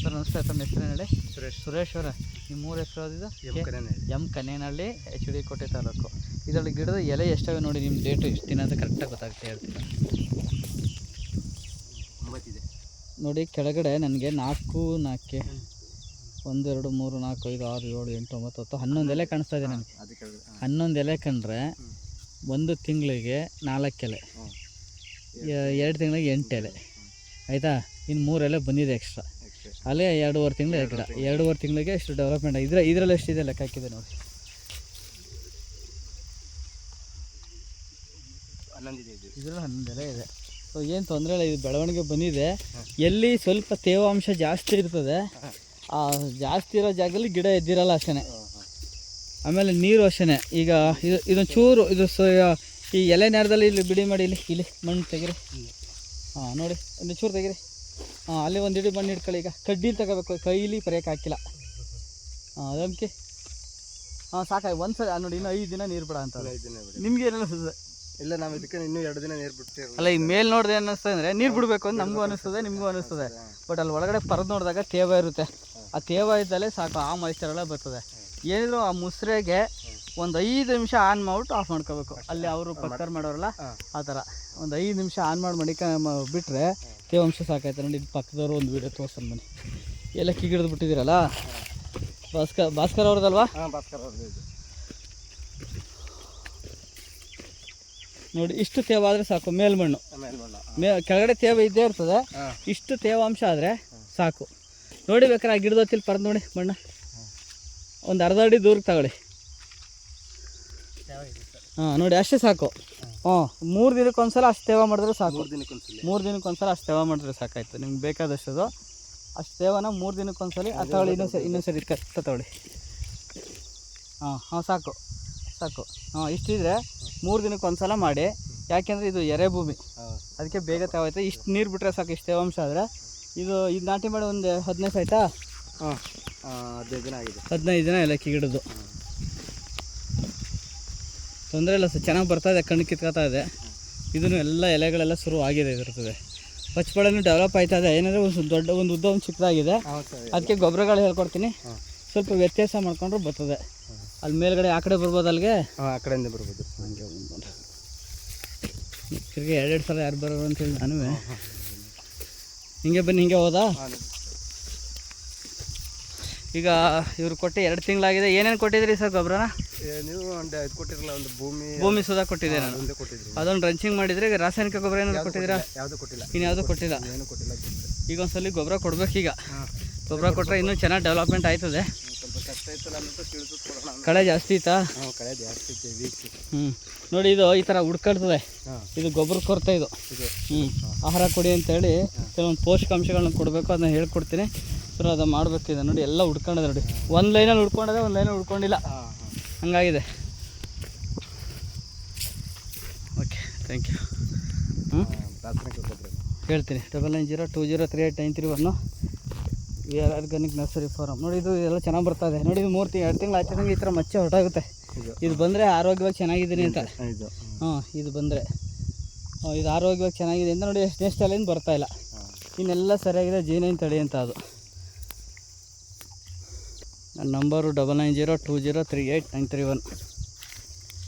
Sir ನಮಸ್ತೆ ತಮ್ಮ ಹೆಸರು ಹೇಳಿ? ಸುರೇಶ್. ಸುರೇಶ್ ಅವರ. ನಿಮ್ಮ ಮೂರು ಹೆಸರು ಯಾವುದಿದೆ ಎಂ ಕನೇನಹಳ್ಳಿ. ಎಚ್ ಡಿ ಕೋಟೆ ತಾಲೂಕು. ಇದರಲ್ಲಿ ಗಿಡದ ಎಲೆ ಎಷ್ಟಾವೆ ನೋಡಿ ನಿಮ್ಮ ಡೇಟು ಎಷ್ಟು ದಿನ ಅಂತ ಕರೆಕ್ಟಾಗಿ ಗೊತ್ತಾಗುತ್ತೆ ಹೇಳ್ತೀನಿ ಒಂಬತ್ತಿದೆ. ನೋಡಿ ಕೆಳಗಡೆ ನನಗೆ ನಾಲ್ಕು ನಾಲ್ಕೆ ಒಂದೆರಡು ಮೂರು ನಾಲ್ಕು ಐದು ಆರು ಏಳು ಎಂಟು ಒಂಬತ್ತು ಹತ್ತು ಹನ್ನೊಂದು ಎಲೆ ಕಾಣಿಸ್ತಾ ಇದೆ ನನಗೆ. ಹನ್ನೊಂದು ಎಲೆ ಕಂಡ್ರೆ ಒಂದು ತಿಂಗಳಿಗೆ ನಾಲ್ಕು ಎಲೆ. ಎರಡು ತಿಂಗಳಿಗೆ ಎಂಟು ಎಲೆ. ಆಯಿತಾ? ಇನ್ನು ಮೂರು ಬಂದಿದೆ ಎಕ್ಸ್ಟ್ರಾ ಅಲ್ಲೇ ಎರಡೂವರೆ ತಿಂಗಳು ಗಿಡ ಎರಡೂವರೆ ತಿಂಗಳಿಗೆ ಎಷ್ಟು ಡೆವಲಪ್ಮೆಂಟ್ ಇದ್ರೆ ಇದರಲ್ಲಿ ಎಷ್ಟಿದೆ ಲೆಕ್ಕ ಹಾಕಿದೆ ನೋಡಿ. ಇದರಲ್ಲಿ ಹನ್ನೊಂದು ಎಲೆ ಇದೆ. ಸೊ ಏನು ತೊಂದರೆ ಇಲ್ಲ ಇದು ಬೆಳವಣಿಗೆ ಬಂದಿದೆ. ಎಲ್ಲಿ ಸ್ವಲ್ಪ ತೇವಾಂಶ ಜಾಸ್ತಿ ಇರ್ತದೆ ಆ ಜಾಸ್ತಿ ಇರೋ ಜಾಗದಲ್ಲಿ ಗಿಡ ಎದ್ದಿರಲ್ಲ ಅಷ್ಟೇ ಆಮೇಲೆ ನೀರು ಅಷ್ಟೇ ಈಗ ಇದು ಇದೊಂದು ಚೂರು ಇದು ಸೊ ಈ ಎಲೆ ನೇರದಲ್ಲಿ ಇಲ್ಲಿ ಬಿಡಿ ಮಾಡಿ ಇಲ್ಲಿ ಇಲ್ಲಿ ಮಣ್ಣು ತೆಗಿರಿ ಹಾಂ ನೋಡಿ ಒಂದು ಚೂರು ತೆಗೀರಿ. ಹಾಂ ಅಲ್ಲಿ ಒಂದು ಹಿಡಿ ಬಣ್ಣ ಇಟ್ಕೊಳ್ಳಿ ಈಗ ಕಡ್ಡಿಲಿ ತಗೋಬೇಕು. ಕೈಲಿ ಪರ್ಯಕ್ಕೆ ಹಾಕಿಲ್ಲ. ಹಾಂ ಅದಕ್ಕೆ ಹಾಂ ಸಾಕಾಗಿ ಒಂದು ಸಲ ನೋಡಿ ಇನ್ನೂ ಐದು ದಿನ ನೀರು ಬಿಡ ಅಂತ. ಐದು ದಿನ ನಿಮ್ಗೆ ಏನು ಅನಿಸ್ತದೆ ಇಲ್ಲ ನಾವು ಇದಕ್ಕೆ ಇನ್ನೂ ಎರಡು ದಿನ ನೀರು ಬಿಡ್ತೀವಿ. ಅಲ್ಲ ಈ ಮೇಲೆ ನೋಡಿದೆ ಅನ್ನಿಸ್ತದೆ ಅಂದರೆ ನೀರು ಬಿಡಬೇಕು ಅಂತ ನಮಗೂ ಅನಿಸ್ತದೆ ನಿಮಗೂ ಅನಿಸ್ತದೆ ಬಟ್ ಅಲ್ಲಿ ಒಳಗಡೆ ಪರದ್ ನೋಡಿದಾಗ ತೇವ ಇರುತ್ತೆ. ಆ ತೇವ ಇದ್ದಲ್ಲೇ ಸಾಕು ಆ ಮೈಸೂರೆಲ್ಲ ಬರ್ತದೆ. ಏನಿದ್ರು ಆ ಮುಸ್ರೆಗೆ ಒಂದು ಐದು ನಿಮಿಷ ಆನ್ ಮಾಡ್ಬಿಟ್ಟು ಆಫ್ ಮಾಡ್ಕೋಬೇಕು. ಅಲ್ಲಿ ಅವರು ಪಕ್ಕರ್ ಮಾಡೋರಲ್ಲ ಆ. ಥರ. ಒಂದು ಐದು ನಿಮಿಷ ಆನ್ ಮಾಡಿ ಮಡಿಕ ಬಿಟ್ಟರೆ ತೇವಾಂಶ ಸಾಕಾಯ್ತು ನೋಡಿ ಇದು ಪಕ್ಕದವರು ಒಂದು ವೀಡಿಯೋ ತೋರಿಸ್ತಾನೆ ಬನ್ನಿ ಎಲ್ಲ ಕಿಗಿಡ್ದು ಬಿಟ್ಟಿದ್ದೀರಲ್ಲ? ಭಾಸ್ಕರ್ ಭಾಸ್ಕರ್ ಅವ್ರದ್ದಲ್ವಾ ಭಾಸ್ಕರ್ ಅವ್ರದ್ದು ನೋಡಿ ಇಷ್ಟು ತೇವ ಆದರೆ ಸಾಕು ಮೇಲ್ಮಣ್ಣು. ಮೇ ಕೆಳಗಡೆ ತೇವ ಇದ್ದೇ ಇರ್ತದೆ. ಇಷ್ಟು ತೇವಾಂಶ ಆದರೆ ಸಾಕು. ನೋಡಿ ಬೇಕಾದ್ರೆ ಆ ಗಿಡದ ಹೊತ್ತಿಲ್ಲಿ ಪರ್ದು ನೋಡಿ ಮಣ್ಣು. ಒಂದು ಅರ್ಧ ಅಡಿ ದೂರಕ್ಕೆ ತಗೊಳ್ಳಿ. ಹಾಂ ನೋಡಿ ಅಷ್ಟೇ ಸಾಕು. ಹಾಂ ಮೂರು ದಿನಕ್ಕೆ ಒಂದ್ಸಲ ಅಷ್ಟು ತೇವ ಮಾಡಿದ್ರೆ ಸಾಕು. ಮೂರು ದಿನಕ್ಕೆ ಒಂದ್ಸಲ ಮೂರು ದಿನಕ್ಕೊಂದ್ಸಲ ಅಷ್ಟು ತೇವ ಮಾಡಿದ್ರೆ ಸಾಕಾಯ್ತು. ನಿಮ್ಗೆ ಬೇಕಾದಷ್ಟು ಅಷ್ಟು ತೇವನ ಮೂರು ದಿನಕ್ಕೆ ಒಂದ್ಸಲ ಅದು ತಗೊಳ್ಳಿ ಇನ್ನೊಂದು ಸರಿ ಇನ್ನೊಂದು ಸರಿ ತಗೊಳ್ಳಿ ಹಾಂ ಹಾಂ ಸಾಕು. ಸಾಕು. ಹಾಂ ಇಷ್ಟಿದ್ರೆ ಮೂರು ದಿನಕ್ಕೆ ಒಂದ್ಸಲ ಮಾಡಿ. ಯಾಕೆಂದರೆ ಇದು ಎರೆ ಭೂಮಿ. ಅದಕ್ಕೆ ಬೇಗ ತೇವಾಯ್ತು ಇಷ್ಟು ನೀರು ಬಿಟ್ಟರೆ ಸಾಕು ಇಷ್ಟು ತೇವಾಂಶ ಆದರೆ. ಇದು ಇದು ನಾಟಿ ಮಾಡಿ ಒಂದು ಹದಿನೈದು ಆಯ್ತಾ? ಹಾಂ ಹದಿನೈದು ದಿನ ಆಗಿದೆ. ಹದಿನೈದು ದಿನ ಏಲಕ್ಕಿ ಗಿಡದ್ದು ತೊಂದರೆ ಇಲ್ಲ ಸರ್. ಚೆನ್ನಾಗಿ ಬರ್ತಾ ಇದೆ ಕಣ್ಣು ಕಿತ್ಕೊತಾ ಇದೆ. ಇದನ್ನು ಎಲ್ಲ ಎಲೆಗಳೆಲ್ಲ ಶುರು ಆಗಿದೆ ಇದಿರ್ತದೆ ಪಚ್ಚಬಳೆನೂ ಡೆವಲಪ್ ಆಯ್ತಾ ಇದೆ. ಏನಂದರೆ ಒಂದು ದೊಡ್ಡ ಒಂದು ಉದ್ದ ಒಂದು ಚಿಕ್ಕದಾಗಿದೆ. ಅದಕ್ಕೆ ಗೊಬ್ಬರಗಳು ಹೇಳ್ಕೊಡ್ತೀನಿ. ಸ್ವಲ್ಪ ವ್ಯತ್ಯಾಸ ಮಾಡ್ಕೊಂಡ್ರೆ ಬರ್ತದೆ. ಅಲ್ಲಿ ಮೇಲ್ಗಡೆ ಆ ಕಡೆ ಬರ್ಬೋದು ಅಲ್ಲಿಗೆ ಆ ಕಡೆಯಿಂದ ಬರ್ಬೋದು. ಹಂಗೆ ತಿರ್ಗಿ ಎರಡೆರಡು ಸಲ ಯಾರು ಬರೋರು ಅಂತೇಳಿ ನಾನು ಹಿಂಗೆ ಬನ್ನಿ ಹಿಂಗೆ ಹೋದಾ? ಈಗ ಇವ್ರು ಕೊಟ್ಟು ಎರಡು ತಿಂಗಳಾಗಿದೆ. ಏನೇನು ಕೊಟ್ಟಿದ್ರಿ ಸರ್ ಗೊಬ್ಬರನ? ನೀವು ಒಂದು ಇದು ಕೊಟ್ಟಿರಲ್ಲ ಒಂದು ಭೂಮಿ ಭೂಮಿ ಸುಧಾ ಕೊಟ್ಟಿದೆ ನಾನು ಕೊಟ್ಟಿದ್ರಿ ಅದೊಂದು ರಂಚಿಂಗ್ ಮಾಡಿದ್ರೆ ಈಗ ರಾಸಾಯನಿಕ ಗೊಬ್ಬರ ಏನಾದ್ರು ಕೊಟ್ಟಿದ್ದೀರಾ? ಯಾವುದೂ ಕೊಟ್ಟಿಲ್ಲ. ಇನ್ನು ಯಾವುದೂ ಕೊಟ್ಟಿಲ್ಲ? ಏನು ಕೊಟ್ಟಿಲ್ಲ ಈಗ ಒಂದ್ಸಲಿ ಗೊಬ್ಬರ ಕೊಡ್ಬೇಕು ಈಗ. ಗೊಬ್ಬರ ಕೊಟ್ಟರೆ ಇನ್ನೂ ಚೆನ್ನಾಗಿ ಡೆವಲಪ್ಮೆಂಟ್ ಆಯ್ತದೆ. ಕಳೆ ಜಾಸ್ತಿ ಇತ್ತಾ? ಕಳೆ ಜಾಸ್ತಿ ಹ್ಞೂ ನೋಡಿ ಇದು ಈ ಥರ ಹುಡ್ಕಾಡ್ತದೆ. ಇದು ಗೊಬ್ಬರ ಕೊರತೆ ಇದು. ಹ್ಞೂ ಆಹಾರ ಕೊಡಿ ಅಂತೇಳಿ ಕೆಲವೊಂದು ಪೋಷಕಾಂಶಗಳನ್ನ ಕೊಡಬೇಕು ಅದನ್ನ ಹೇಳ್ಕೊಡ್ತೀನಿ. ಸರ್ ಅದು ಮಾಡಬೇಕಿದೆ ನೋಡಿ ಎಲ್ಲ ಹುಡ್ಕೊಂಡಿದೆ ನೋಡಿ. ಒಂದು ಲೈನಲ್ಲಿ ಹುಡ್ಕೊಂಡಿದೆ ಒಂದು ಲೈನಲ್ಲಿ ಹುಡ್ಕೊಂಡಿಲ್ಲ. ಹಂಗಾಗಿದೆ. ಓಕೆ ಥ್ಯಾಂಕ್ ಯು ಹ್ಞೂ ಹೇಳ್ತೀನಿ. Double nine zero two zero three eight nine three one V R organic nursery farm ನೋಡಿ ಇದು ಎಲ್ಲ ಚೆನ್ನಾಗಿ ಬರ್ತಾ ಇದೆ. ನೋಡಿ ಮೂರು ತಿಂಗ್ ಎರಡು ತಿಂಗಳು ಆಚೆದಂಗೆ ಈ ಥರ ಮಚ್ಚೆ ಹೊರಟಾಗುತ್ತೆ. ಇದು ಬಂದರೆ ಆರೋಗ್ಯವಾಗಿ ಚೆನ್ನಾಗಿದ್ದೀನಿ ಅಂತ. ಹಾಂ, ಇದು ಹಾಂ ಇದು ಬಂದರೆ. ಇದು ಆರೋಗ್ಯವಾಗಿ ಚೆನ್ನಾಗಿದೆ ಅಂತ ನೋಡಿ ಎಷ್ಟು ನೆಕ್ಸ್ಟ್ ಅಲ್ಲಿಂದ ಬರ್ತಾ ಇಲ್ಲ. ಇನ್ನೆಲ್ಲ ಸರಿಯಾಗಿದೆ ಜೀನೇನು ತಡಿ ಅಂತ ಅದು. ನನ್ನ number double nine zero two zero three eight nine three one.